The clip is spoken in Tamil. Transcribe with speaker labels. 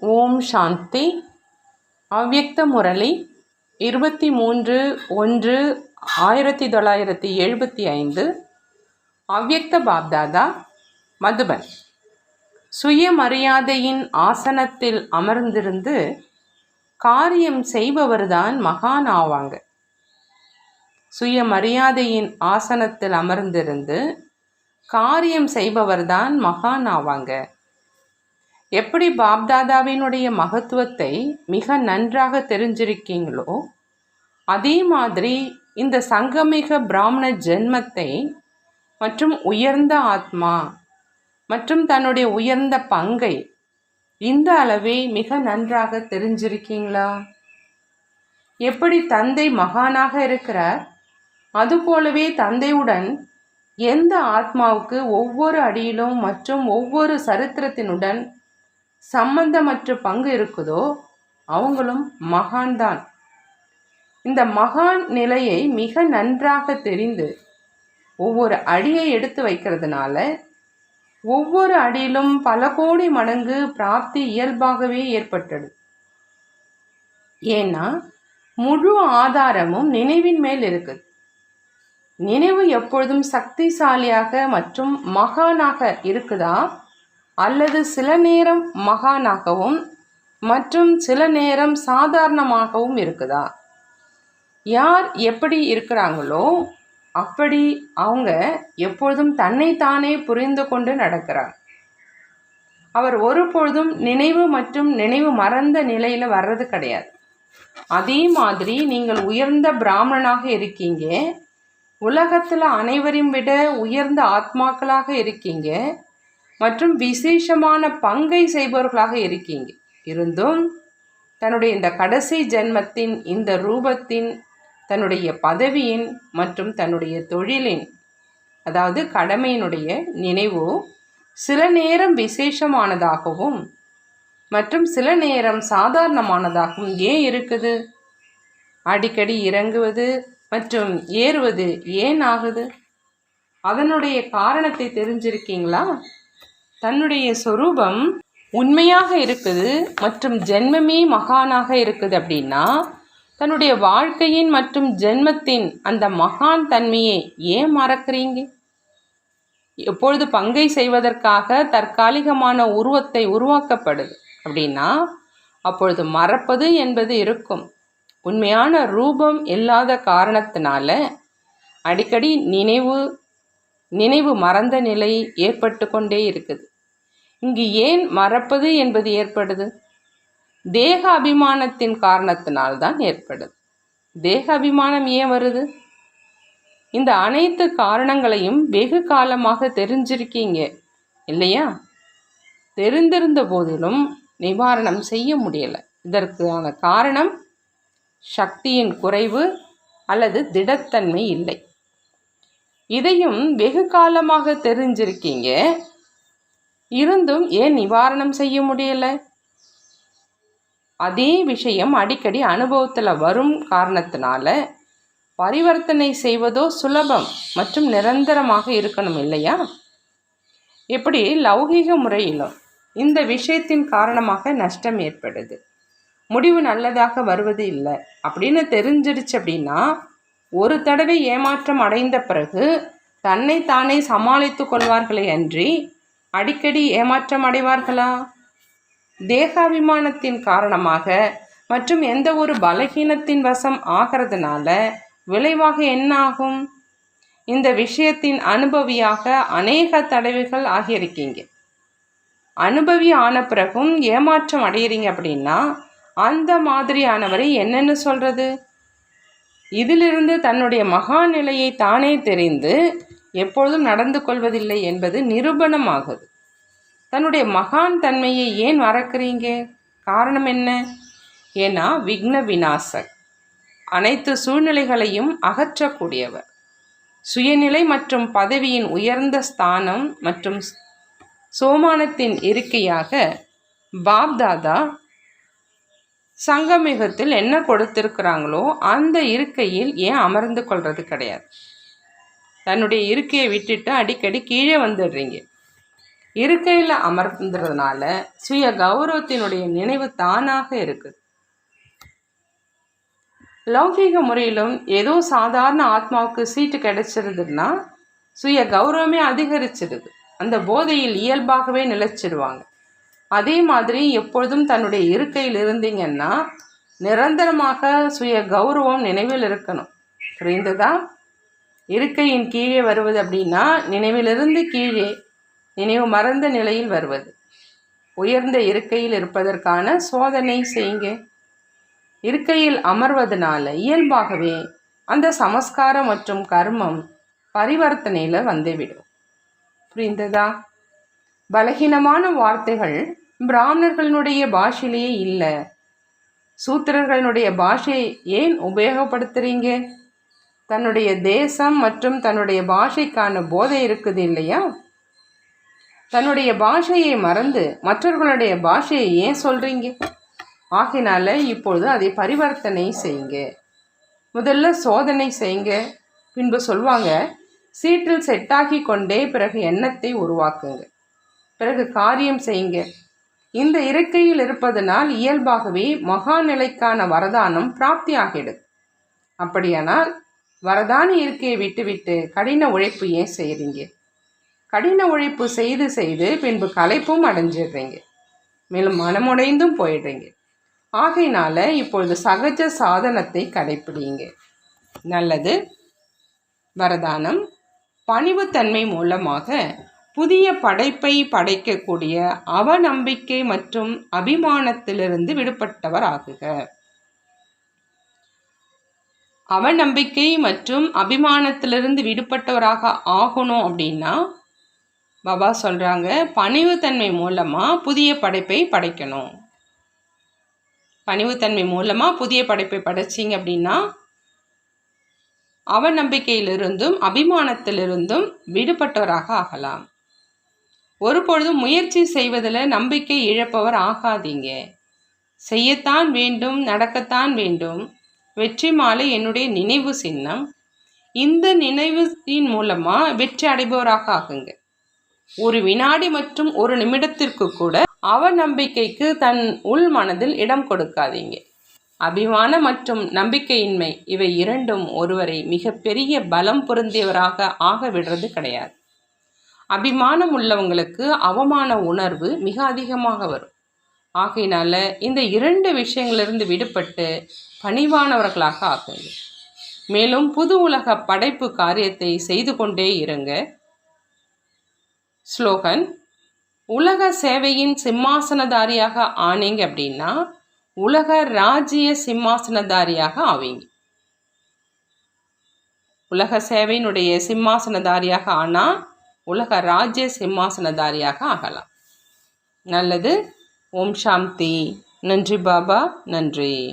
Speaker 1: ஓம் சாந்தி. அவ்யக்த முரளி இருபத்தி மூன்று ஒன்று ஆயிரத்தி தொள்ளாயிரத்தி எழுபத்தி ஐந்து. அவ்யக்த பாப்தாதா மதுபன். சுயமரியாதையின் ஆசனத்தில் அமர்ந்திருந்து காரியம் செய்பவர்தான் மகான் ஆவாங்க. சுயமரியாதையின் ஆசனத்தில் அமர்ந்திருந்து காரியம் செய்பவர்தான் மகான் ஆவாங்க. எப்படி பாப்தாதாவினுடைய மகத்துவத்தை மிக நன்றாக தெரிஞ்சிருக்கீங்களோ அதே மாதிரி இந்த சங்கமிக பிராமண ஜென்மத்தை மற்றும் உயர்ந்த ஆத்மா மற்றும் தன்னுடைய உயர்ந்த பங்கை இந்த அளவே மிக நன்றாக தெரிஞ்சிருக்கீங்களா? எப்படி தந்தை மகானாக இருக்கிறார்? அதுபோலவே தந்தையுடன் எந்த ஆத்மாவுக்கு ஒவ்வொரு அடியிலும் மற்றும் ஒவ்வொரு சரித்திரத்தினுடன் சம்பந்தமற்ற பங்கு இருக்குதோ அவங்களும் மகான்தான். இந்த மகான் நிலையை மிக நன்றாக தெரிந்து ஒவ்வொரு அடியை எடுத்து வைக்கிறதுனால ஒவ்வொரு அடியிலும் பல கோடி மடங்கு பிராப்தி இயல்பாகவே ஏற்பட்டது. ஏன்னா முழு ஆதாரமும் நினைவின் மேல் இருக்குது. நினைவு எப்பொழுதும் சக்திசாலியாக மற்றும் மகானாக இருக்குதா? அல்லது சில நேரம் மகானாகவும் மற்றும் சில நேரம் சாதாரணமாகவும் இருக்குதா? யார் எப்படி இருக்கிறாங்களோ அப்படி அவங்க எப்பொழுதும் தன்னைத்தானே புரிந்து கொண்டு நடக்கிறார். அவர் ஒருபொழுதும் நினைவு மற்றும் நினைவு மறந்த நிலையில் வர்றது கிடையாது. அதே மாதிரி நீங்கள் உயர்ந்த பிராமணனாக இருக்கீங்க. உலகத்தில் அனைவரையும் விட உயர்ந்த ஆத்மாக்களாக இருக்கீங்க. மற்றும் விசேஷமான பங்கை செய்பவர்களாக இருக்கீங்க. இருந்தும் தன்னுடைய இந்த கடைசி ஜென்மத்தின் இந்த ரூபத்தின் தன்னுடைய பதவியின் மற்றும் தன்னுடைய தொழிலின் அதாவது கடமையினுடைய நினைவு சில நேரம் விசேஷமானதாகவும் மற்றும் சில நேரம் சாதாரணமானதாகவும் ஏன் இருக்குது? அடிக்கடி இறங்குவது மற்றும் ஏறுவது ஏன் ஆகுது? அதனுடைய காரணத்தை தெரிஞ்சிருக்கீங்களா? தன்னுடைய சொரூபம் உண்மையாக இருக்குது மற்றும் ஜென்மமே மகானாக இருக்குது அப்படின்னா தன்னுடைய வாழ்க்கையின் மற்றும் ஜென்மத்தின் அந்த மகான் தன்மையை ஏன் மறக்கிறீங்க? எப்பொழுது பங்கை செய்வதற்காக தற்காலிகமான உருவத்தை உருவாக்கப்படுது அப்படின்னா அப்பொழுது மறப்பது என்பது இருக்கும். உண்மையான ரூபம் இல்லாத காரணத்தினால அடிக்கடி நினைவு நினைவு மறந்த நிலை ஏற்பட்டு கொண்டே இருக்குது. இங்கு ஏன் மறப்பது என்பது ஏற்படுது? தேக அபிமானத்தின் காரணத்தினால்தான் ஏற்படுது. தேக அபிமானம் ஏன் வருது? இந்த அனைத்து காரணங்களையும் வெகு காலமாக தெரிஞ்சிருக்கீங்க இல்லையா? தெரிந்திருந்த போதிலும் நிவாரணம் செய்ய முடியலை. இதற்கான காரணம் சக்தியின் குறைவு அல்லது திடத்தன்மை இல்லை. இதையும் வெகு காலமாக தெரிஞ்சிருக்கீங்க. இருந்தும் ஏன் நிவாரணம் செய்ய முடியல? அதே விஷயம் அடிக்கடி அனுபவத்தில் வரும் காரணத்தினால பரிவர்த்தனை செய்வதோ சுலபம் மற்றும் நிரந்தரமாக இருக்கணும் இல்லையா? எப்படி லௌகிக முறையிலும் இந்த விஷயத்தின் காரணமாக நஷ்டம் ஏற்படுது. முடிவு நல்லதாக வருவது இல்லை. அப்படின்னு தெரிஞ்சிடுச்சு அப்படின்னா ஒரு தடவை ஏமாற்றம் அடைந்த பிறகு தன்னை தானே சமாளித்து கொள்வார்களே அன்றி அடிக்கடி ஏமாற்றம் அடைவார்களா? தேகாபிமானத்தின் காரணமாக மற்றும் எந்த ஒரு பலகீனத்தின் வசம் ஆகிறதுனால விளைவாக என்ன ஆகும்? இந்த விஷயத்தின் அனுபவியாக அநேக தடவைகள் ஆகியிருக்கீங்க. அனுபவி ஆன பிறகும் ஏமாற்றம் அடையிறீங்க அப்படின்னா அந்த மாதிரியானவரை என்னென்னு சொல்கிறது இதிலிருந்து தன்னுடைய மகா நிலையை தானே தெரிந்து எப்பொழுதும் நடந்து கொள்வதில்லை என்பது நிரூபணமாகுது. தன்னுடைய மகான் தன்மையை ஏன் மறக்கிறீங்க? காரணம் என்ன? ஏன்னா விக்ன விநாசக் அனைத்து சூழ்நிலைகளையும் அகற்றக்கூடியவர். சுயநிலை மற்றும் பதவியின் உயர்ந்த ஸ்தானம் மற்றும் சோமானத்தின் இருக்கையாக பாப்தாதா சங்கமிகத்தில் என்ன கொடுத்திருக்கிறாங்களோ அந்த இருக்கையில் ஏன் அமர்ந்து கொள்வது கிடையாது? தன்னுடைய இருக்கையை விட்டுட்டு அடிக்கடி கீழே வந்துடுறீங்க. இருக்கையில் அமர்ந்துறதுனால சுய கௌரவத்தினுடைய நினைவு தானாக இருக்குது. லௌகீக முறையிலும் ஏதோ சாதாரண ஆத்மாவுக்கு சீட்டு கிடைச்சிருதுன்னா சுய கௌரவமே அதிகரிச்சிடுது. அந்த போதையில் இயல்பாகவே நிலைச்சிடுவாங்க அதே மாதிரி எப்பொழுதும் தன்னுடைய இருக்கையில் இருந்தீங்கன்னா நிரந்தரமாக சுய கௌரவம் நினைவில் இருக்கணும். புரிந்ததா? இருக்கையின் கீழே வருவது அப்படின்னா நினைவிலிருந்து கீழே நினைவு மறந்த நிலையில் வருவது. உயர்ந்த இருக்கையில் இருப்பதற்கான சோதனை செய்யுங்க. இருக்கையில் அமர்வதனால இயல்பாகவே அந்த சமஸ்காரம் மற்றும் கர்மம் பரிவர்த்தனையில் வந்துவிடும். புரிந்ததா? பலகீனமான வார்த்தைகள் பிராமணர்களுடைய பாஷையிலேயே இல்லை. சூத்திரர்களுடைய பாஷையை ஏன் உபயோகப்படுத்துறீங்க? தன்னுடைய தேசம் மற்றும் தன்னுடைய பாஷைக்கான போதை இருக்குது இல்லையா? தன்னுடைய பாஷையை மறந்து மற்றவர்களுடைய பாஷையை ஏன் சொல்கிறீங்க ஆகினால இப்பொழுது அதை பரிவர்த்தனை செய்யுங்க. முதல்ல சோதனை செய்யுங்க. பின்பு சொல்வாங்க சீற்றில் செட்டாகி கொண்டே பிறகு எண்ணத்தை உருவாக்குங்க. பிறகு காரியம் செய்யுங்க. இந்த இருக்கையில் இருப்பதனால் இயல்பாகவே மகாநிலைக்கான வரதானம் பிராப்தி அப்படியானால் வரதான இருக்கையை விட்டுவிட்டு கடின உழைப்பு ஏன் செய்கிறீங்க கடின உழைப்பு செய்து செய்து பின்பு கலைப்பும் அடைஞ்சிடுறீங்க. மேலும் மனமுடைந்தும் போயிடுறீங்க. ஆகையினால இப்பொழுது சகஜ சாதனத்தை கடைப்பிடிங்க நல்லது. வரதானம் பணிவுத்தன்மை மூலமாக புதிய படைப்பை படைக்கக்கூடிய அவநம்பிக்கை மற்றும் அபிமானத்திலிருந்து விடுபட்டவர் ஆகுக. அவநம்பிக்கை மற்றும் அபிமானத்திலிருந்து விடுபட்டவராக ஆகணும் அப்படின்னா பாபா சொல்கிறாங்க பணிவுத்தன்மை மூலமாக புதிய படைப்பை படைக்கணும். பணிவுத்தன்மை மூலமாக புதிய படைப்பை படைச்சிங்க அப்படின்னா அவநம்பிக்கையிலிருந்தும் அபிமானத்திலிருந்தும் விடுபட்டவராக ஆகலாம். ஒருபொழுதும் முயற்சி செய்வதில் நம்பிக்கை இழப்பவர் ஆகாதீங்க. செய்யத்தான் வேண்டும் நடக்கத்தான் வேண்டும். வெற்றி மாலை என்னுடைய நினைவு சின்னம். இந்த நினைவின் மூலமாக வெற்றி அடைபவராக ஆகுங்க. ஒரு வினாடி மற்றும் ஒரு நிமிடத்திற்கு கூட அவநம்பிக்கைக்கு தன் உள் மனதில் இடம் கொடுக்காதீங்க. அபிமான மற்றும் நம்பிக்கையின்மை இவை இரண்டும் ஒருவரை மிகப்பெரிய பலம் பொருந்தியவராக ஆக விடுறது கிடையாது. அபிமானம் உள்ளவங்களுக்கு அவமான உணர்வு மிக அதிகமாக வரும். ஆகையினால இந்த இரண்டு விஷயங்களிலிருந்து விடுபட்டு பணிவானவர்களாக ஆகுங்க மேலும் புது உலக படைப்பு காரியத்தை செய்து கொண்டே இருங்க. ஸ்லோகன் உலக சேவையின் சிம்மாசனதாரியாக ஆனீங்க அப்படின்னா உலக ராஜ்ய சிம்மாசனதாரியாக ஆவீங்க. உலக சேவையினுடைய சிம்மாசனதாரியாக ஆனால் உலக ராஜ்ய சிம்மாசனதாரியாக ஆகலாம். நல்லது. ஓம் சாந்தி. நன்றி பாபா. நன்றி.